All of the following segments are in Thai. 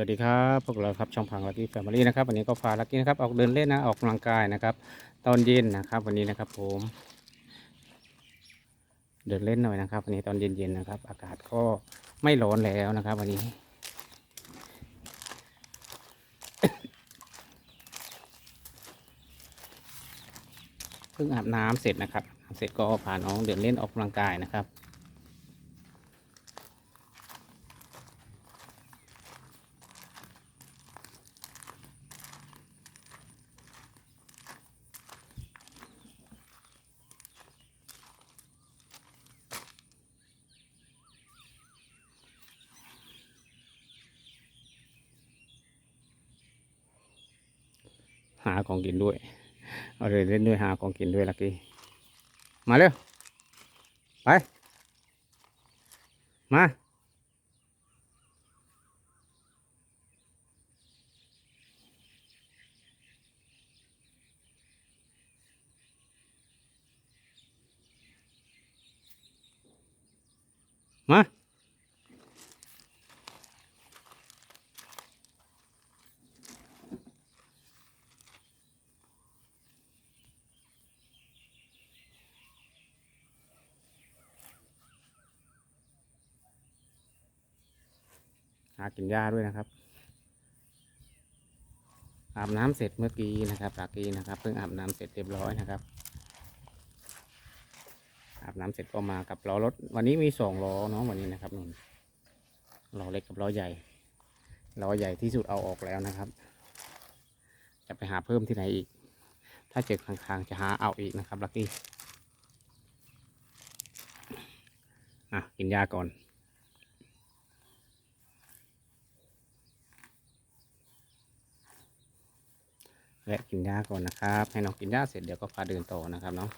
วัสดีครับพวกเราครับช่องพังลักกี้แฟมิลี่นะครับวันนี้ก็พาลักกี้นะครับออกเดินเล่นนะออกกำลังกายนะครับ ตอนเย็นนะครับวันนี้นะครับผม เดินเล่นหน่อยนะครับ วันนี้ตอนเย็นๆนะครับ อากาศก็ไม่ร้อนแล้วนะครับ วันนี้เพิ่งอาบน้ำเสร็จนะครับอาบเสร็จก็พาน้องเดินเล่นออกกำลังกายนะครับ หาของกินด้วย เอาเลยเล่นด้วยหาของกินด้วยลักกี้มาเร็ว ไป มามา หากินหญ้าด้วยนะครับ อาบน้ำเสร็จเมื่อกี้นะครับลากี้นะครับ เพิ่งอาบน้ำเสร็จเรียบร้อยนะครับ อาบน้ำเสร็จก็มากับล้อรถ วันนี้มีสองล้อเนาะวันนี้นะครับนุ่นล้อเล็กกับล้อใหญ่ล้อใหญ่ที่สุดเอาออกแล้วนะครับ จะไปหาเพิ่มที่ไหนอีก ถ้าเจอข้างๆจะหาเอาอีกนะครับลักกี้อะกินหญ้าก่อน และกินหญ้าก่อนนะครับ ให้น้องกินหญ้าเสร็จเดี๋ยวก็พาเดินต่อนะครับเนาะ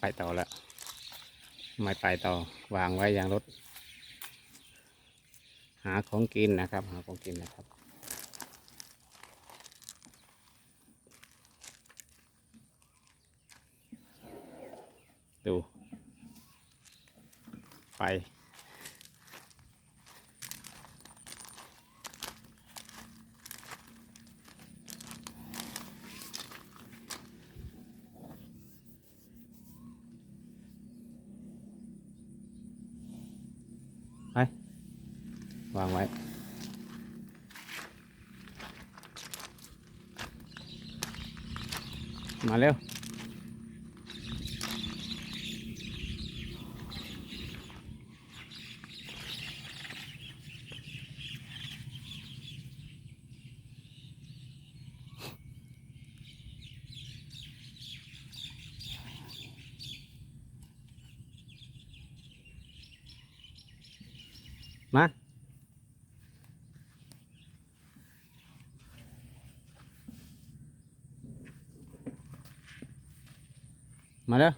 ไปต่อแล้วไม่ไปต่อวางไว้อย่างรถ หาของกินนะครับ หาของกินนะครับ ดูไปไปวางไว้ มาเร็ว มา มาเด้อ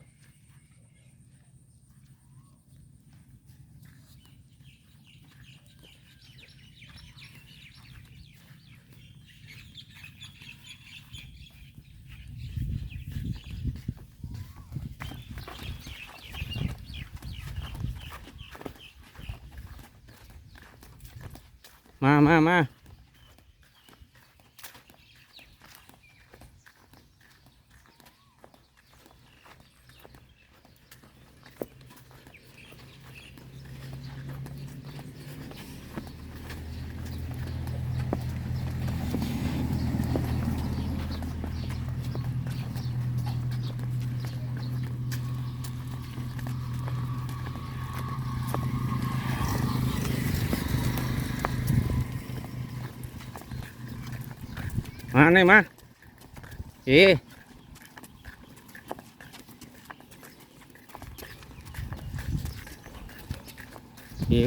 มามามา มาไหนมาเอ๊เอ๊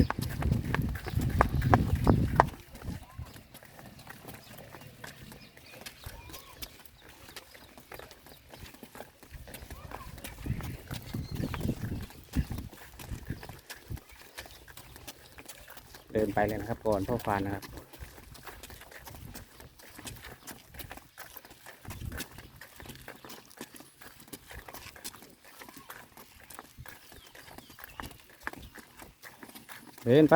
เดินไปเลยนะครับก่อนพ่อฟานนะครับ เดินไป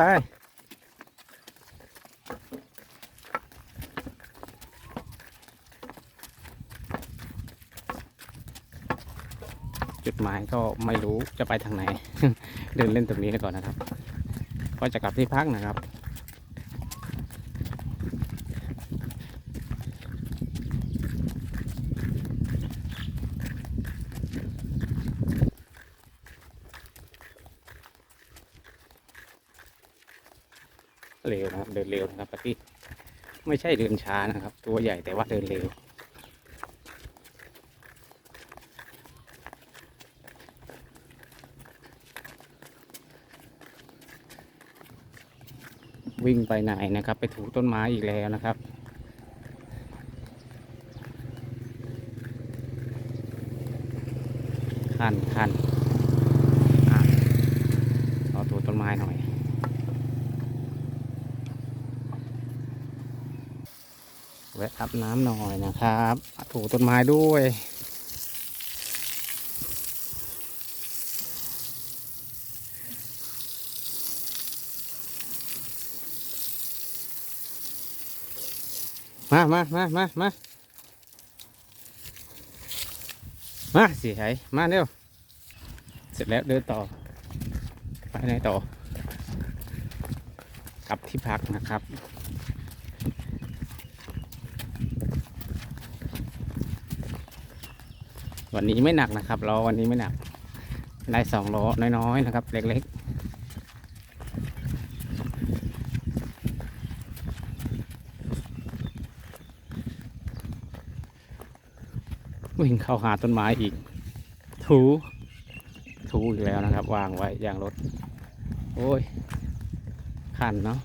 จุดหมายก็ไม่รู้จะไปทางไหน เดินเล่นตรงนี้แล้วก่อนนะครับ ก็จะกลับที่พักนะครับ เร็วนะครับ เดินเร็วนะครับปกติไม่ใช่เดินช้านะครับ ตัวใหญ่แต่ว่าเดินเร็ววิ่งไปไหนนะครับ ไปถูต้นไม้อีกแล้วนะครับ คันคันอะขอถูต้นไม้หน่อย แวะอาบน้ำหน่อยนะครับถูต้นไม้ด้วยมามามามามามาสิไหมาเร็ว เสร็จแล้วเดินต่อ ไปไหนต่อ กลับที่พักนะครับ วันนี้ไม่หนักนะครับล้อวันนี้ไม่หนัก ได้สองล้อน้อยๆนะครับ เล็กๆวิ่งเข้าหาต้นไม้อีก ถู ถูอีกแล้วนะครับ วางไว้ยางรถ โอ้ย คันเนาะ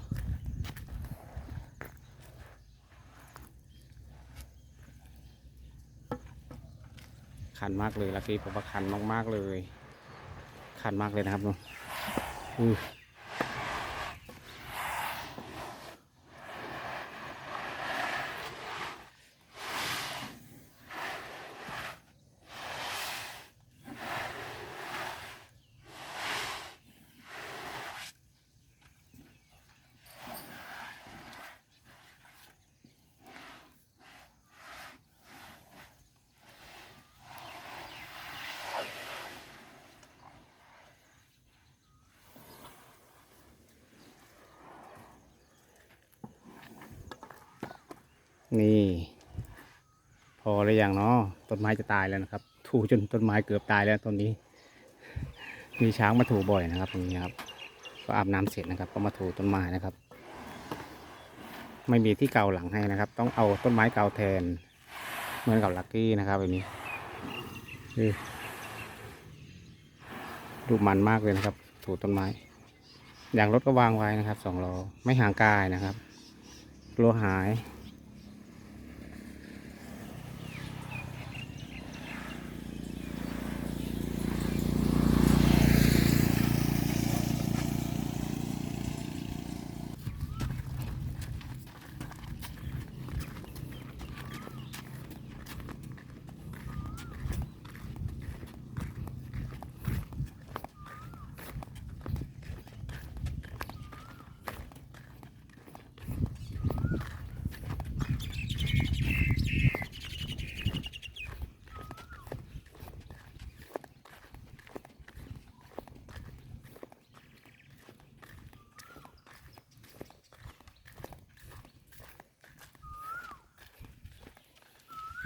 คันมากเลยลักกี้ผมว่าคันมากๆเลย คันมากเลยนะครับนุ่น นี่ พอหรือยังเนาะต้นไม้จะตายแล้วนะครับ ถูจนต้นไม้เกือบตายแล้วต้นนี้ มีช้างมาถูบ่อยนะครับตรงนี้ครับ ก็อาบน้ำเสร็จนะครับ ก็มาถูต้นไม้นะครับ ไม่มีที่เก่าหลังให้นะครับ ต้องเอาต้นไม้เก่าแทน เหมือนกับลักกี้นะครับแบบนี้ดูดูมันมากเลยนะครับ ถูต้นไม้ อย่างรถก็วางไว้นะครับสองล้อไม่ห่างกายนะครับกลัวหาย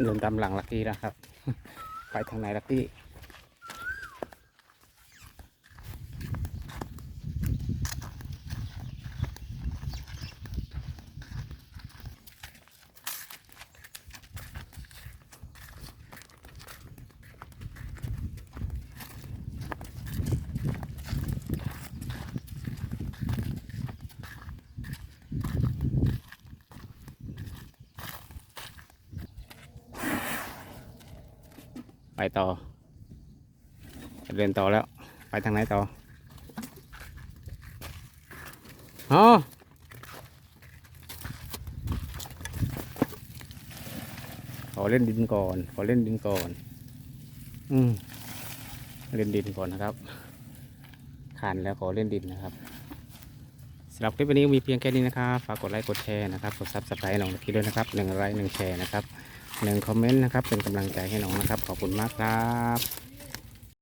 เดินตามหลังลักกี้นะครับ ไปทางไหนลักกี้ ไปต่อเดินต่อแล้ว ไปทางไหนต่ออ๋อขอเล่นดินก่อน ขอเล่นดินก่อน อืม เล่นดินก่อนนะครับขันแล้วขอเล่นดินนะครับสำหรับคลิปวันนี้มีเพียงแค่นี้นะครับ ฝากกดไลค์ กดแชร์นะครับ กดซับสไครต์น้องนักกีด้วยนะครับหนึ่งไลค์หนึ่งแชร์นะครับ หนึ่งคอมเมนต์นะครับ เป็นกำลังใจให้น้องนะครับ ขอบคุณมากครับ